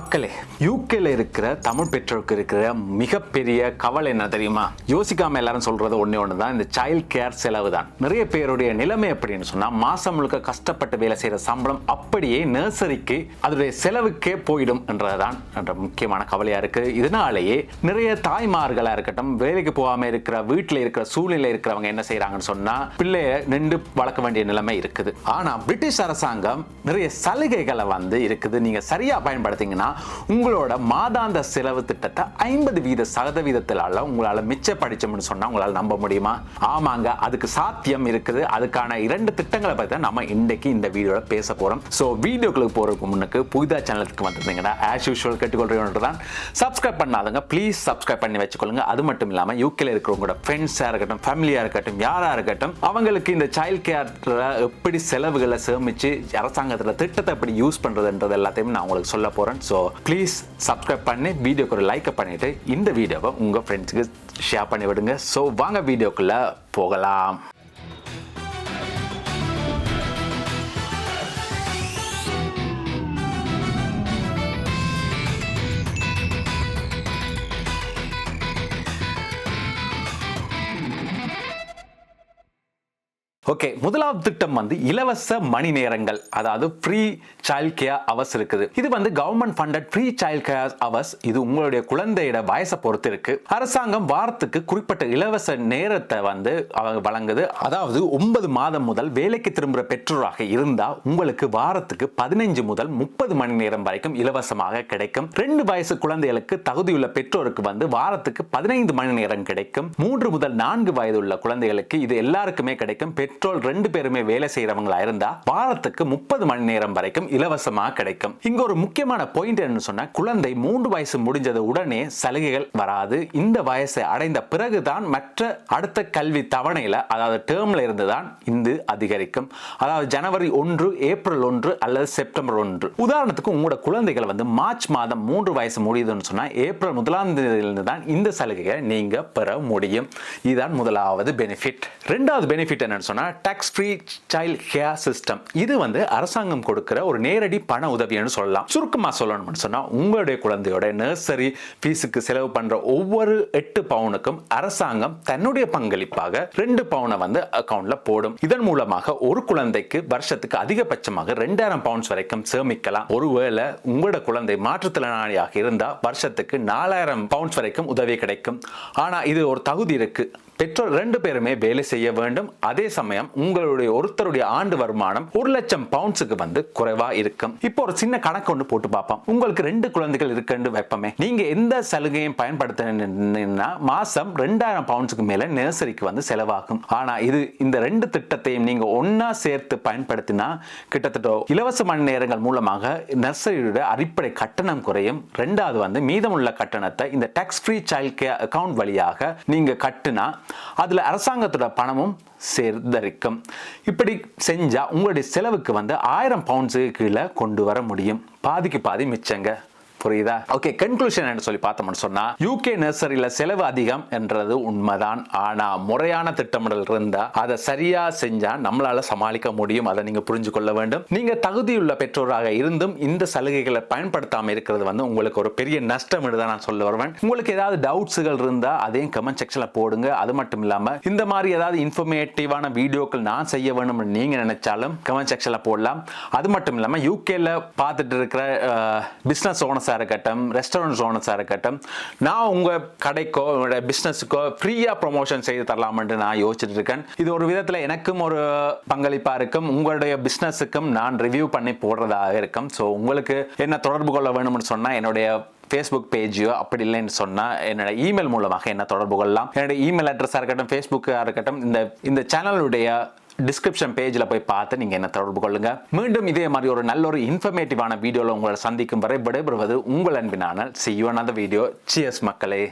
மக்களே யூகேல இருக்கிற தமிழ் பெற்றோருக்கு இருக்கிற மிகப்பெரிய கவலை என்ன தெரியுமா? யோசிக்காம எல்லாரும் சொல்றது ஒன்னே ஒன்று தான் இந்த சைல்ட் கேர் செலவு தான் நிறைய பேருடைய நிலைமை எப்படின்னு சொன்னா மாசம் முழுக்க கஷ்டப்பட்டு வேலை செய்யற சம்பளம் அப்படியே நர்சரிக்கு அதனுடைய செலவுக்கே போயிடும் என்றதுதான் என்ற முக்கியமான கவலையா இருக்கு. இதனாலேயே நிறைய தாய்மார்களா இருக்கட்டும் வேலைக்கு போகாம இருக்கிற வீட்டில் இருக்கிற சூழ்நிலை இருக்கிறவங்க என்ன செய்யறாங்கன்னு சொன்னா பிள்ளைய நின்று வளர்க்க வேண்டிய நிலைமை இருக்குது. ஆனா பிரிட்டிஷ் அரசாங்கம் நிறைய சலுகைகளை வந்து இருக்குது. நீங்க சரியா பயன்படுத்திங்கன்னா உங்களோட மாதாந்த செலவு திட்டத்தை ஐம்பது வீத சதவீதத்திலால உங்களால் மிச்சப்படிச்சோம்னு சொன்னால் உங்களால் நம்ப முடியுமா? ஆமாங்க அதுக்கு சாத்தியம் இருக்குது. அதுக்கான இரண்டு திட்டங்களை பற்றி தான் நம்ம இன்றைக்கு இந்த வீடியோவில் பேச போகிறோம் ஸோ வீடியோக்களுக்கு போகிறதுக்கு முன்னுக்கு புதிதா சேனலுக்கு வந்திருந்தீங்கன்னா ஆஸ் யூஷுவல் கேட்டுக்கொள்றேன் தான் சப்ஸ்கிரைப் பண்ணாதங்க ப்ளீஸ் சப்ஸ்கிரைப் பண்ணி வச்சுக்கொள்ளுங்க. அது மட்டும் இல்லாமல் யூகேல இருக்கிறவங்களோட ஃப்ரெண்ட்ஸாக இருக்கட்டும் ஃபேமிலியாக இருக்கட்டும் யாராக இருக்கட்டும் அவங்களுக்கு இந்த சைல்ட் கேர் எப்படி செலவுகளை சேமித்து அரசாங்கத்தில் திட்டத்தை எப்படி யூஸ் பண்ணுறதுன்றது எல்லாத்தையும் நான் உங்களுக்கு சொல்ல போகிறேன் ஸோ ப்ளீஸ் சப்ஸ்கிரைப் பண்ணி வீடியோக்கு ஒரு லைக்கை பண்ணிவிட்டு இந்த வீடியோவை உங்கள் ஃப்ரெண்ட்ஸுக்கு ஷேர் பண்ணி விடுங்க. ஸோ வாங்க வீடியோக்குள்ளே போகலாம். ஓகே முதலாவது திட்டம் வந்து இலவச மணி நேரங்கள் அதாவது ஃப்ரீ சைல்ட் கேர் அவர்ஸ் இருக்குது. இது வந்து government funded free child care hours இது உங்களுடைய குழந்தையோட வயசை பொறுத்து இருக்கு. அரசாங்கம் வாரத்துக்கு குறிப்பிட்ட இலவச நேரத்தை வந்து அவங்க வழங்குது. அதாவது ஒன்பது மாதம் முதல் வேலைக்கு திரும்புகிற பெற்றோராக இருந்தா உங்களுக்கு வாரத்துக்கு பதினைஞ்சு முதல் முப்பது மணி நேரம் வரைக்கும் இலவசமாக கிடைக்கும். ரெண்டு வயசு குழந்தைகளுக்கு தகுதியுள்ள பெற்றோருக்கு வந்து வாரத்துக்கு பதினைந்து மணி நேரம் கிடைக்கும். மூன்று முதல் நான்கு வயது உள்ள குழந்தைகளுக்கு இது எல்லாருக்குமே கிடைக்கும். பெட்ரோல் ரெண்டு பேருமே வேலை செய்யறவங்களா இருந்தா வாரத்துக்கு முப்பது மணி நேரம் வரைக்கும் இலவசமா கிடைக்கும். இங்க ஒரு முக்கியமான பாயிண்ட் என்னன்னு சொன்னா குழந்தை மூன்று வயசு முடிஞ்சது உடனே சலுகைகள் வராது. இந்த வயசை அடைந்த பிறகுதான் மற்ற அடுத்த கல்வி தவணையில அதாவது டேர்ம்ல இருந்து தான் அதிகரிக்கும். அதாவது ஜனவரி ஒன்று ஏப்ரல் ஒன்று அல்லது செப்டம்பர் ஒன்று. உதாரணத்துக்கு உங்களோட குழந்தைகள் வந்து மார்ச் மாதம் மூன்று வயசு முடியுதுன்னு சொன்னா ஏப்ரல் முதலாம் தேதியிலிருந்து தான் இந்த சலுகையை நீங்க பெற முடியும். இதுதான் முதலாவது பெனிஃபிட் ரெண்டாவது பெனிஃபிட் என்னன்னு என்னென்னா tax free child care system இது வந்து அரசாங்கம் கொடுக்குற ஒரு நேரடி பண உதவின்னு சொல்லலாம். சுருக்கமாக சொல்லணும்னு சொன்னால் உங்களுடைய குழந்தையோட நர்சரி ஃபீஸுக்கு செலவு பண்ணுற ஒவ்வொரு எட்டு பவுனுக்கும் அரசாங்கம் தன்னுடைய பங்களிப்பாக ரெண்டு பவுனை வந்து அக்கௌண்ட்ல போடும். இதன் மூலமாக ஒரு குழந்தைக்கு வருஷத்துக்கு அதிகபட்சமாக ரெண்டாயிரம் பவுண்ட்ஸ் வரைக்கும் சேமிக்கலாம். ஒருவேளை உங்களோட குழந்தை மாற்றுத்திறனாளியாக இருந்தால் வருஷத்துக்கு நாலாயிரம் பவுண்ட்ஸ் வரைக்கும் உதவி கிடைக்கும். ஆனால் இது ஒரு தகுதி இருக்கு. பெற்றோர் ரெண்டு பேருமே வேலை செய்ய வேண்டும். அதே சமயம் உங்களுடைய ஒருத்தருடைய ஆண்டு வருமானம் ஒரு லட்சம் பவுண்ட்ஸுக்கு வந்து குறைவா இருக்கும். இப்போ ஒரு சின்ன கணக்கு ஒன்று போட்டு பார்ப்போம். உங்களுக்கு ரெண்டு குழந்தைகள் இருக்குன்னு வைப்பமே. நீங்க எந்த சலுகையும் பயன்படுத்தினா மாசம் ரெண்டாயிரம் பவுண்ட்ஸுக்கு மேல நர்சரிக்கு வந்து செலவாகும். ஆனா இது இந்த ரெண்டு திட்டத்தையும் நீங்க ஒன்னா சேர்த்து பயன்படுத்தினா கிட்டத்தட்ட இலவச மணி நேரங்கள் மூலமாக நர்சரியோட அடிப்படை கட்டணம் குறையும். ரெண்டாவது வந்து மீதமுள்ள கட்டணத்தை இந்த tax free child care account வழியாக நீங்க கட்டுனா அதுல அரசாங்கத்தோட பணமும் சேர்ந்தரிக்கும். இப்படி செஞ்சா உங்களுடைய செலவுக்கு வந்து ஆயிரம் பவுண்ட்ஸுக்கு கீழே கொண்டு வர முடியும். பாதிக்கு பாதி மிச்சங்க. புரியுதா? ஓகே கன்க்ளூஷன் என்ன சொல்லி பார்த்தோம்னு சொன்னா யூகே நர்சரியில செலவு அதிகம் என்றது உண்மைதான். ஆனா முறையான திட்டமிடல் இருந்தா அதை சரியா செஞ்சா நம்மளால சமாளிக்க முடியும். அதை நீங்க புரிஞ்சு கொள்ள வேண்டும். நீங்க தகுதியுள்ள பெற்றோராக இருந்தும் இந்த சலுகைகளை பயன்படுத்தாம இருக்கிறது வந்து உங்களுக்கு ஒரு பெரிய நஷ்டம் தான் நான் சொல்ல வருவேன். உங்களுக்கு ஏதாவது டவுட்ஸுகள் இருந்தா அதையும் கமெண்ட் செக்ஷன்ல போடுங்க. அது மட்டும் இல்லாம இந்த மாதிரி ஏதாவது இன்ஃபர்மேட்டிவான வீடியோக்கள் நான் செய்ய வேணும்னு நீங்க நினைச்சாலும் கமெண்ட் செக்ஷன்ல போடலாம். அது மட்டும் இல்லாம யூகேல பார்த்துட்டு இருக்கிற பிசினஸ் ஓனர்ஸாக இருக்கட்டும் ரெஸ்டாரண்ட் ஓனர்ஸாக இருக்கட்டும் நான் உங்கள் கடைக்கோ உங்களோட பிஸ்னஸுக்கோ ஃப்ரீயாக ப்ரொமோஷன் செய்து தரலாம்னு நான் யோசிச்சுட்டு இருக்கேன். இது ஒரு விதத்தில் எனக்கும் ஒரு பங்களிப்பாக இருக்கும். உங்களுடைய பிஸ்னஸுக்கும் நான் ரிவ்யூ பண்ணி போடுறதாக இருக்கும். ஸோ உங்களுக்கு என்ன தொடர்பு கொள்ள வேணும்னு சொன்னால் என்னுடைய ஃபேஸ்புக் பேஜையோ அப்படி இல்லைன்னு சொன்னால் என்னோட இமெயில் மூலமாக என்ன தொடர்பு கொள்ளலாம். என்னோட இமெயில் அட்ரஸாக இருக்கட்டும் ஃபேஸ்புக்காக இருக்கட்டும் இந்த இந்த சேனலுடைய டிஸ்கிரிப்ஷன் பேஜில் போய் பார்த்து நீங்கள் என்ன தொடர்பு கொள்ளுங்க. மீண்டும் இதே மாதிரி ஒரு நல்ல ஒரு இன்ஃபர்மேட்டிவான வீடியோவில் உங்களை சந்திக்கும் வரை விடைபெறுவது உங்கள் அன்பினான சி அந்த வீடியோ சியஸ் மக்களே.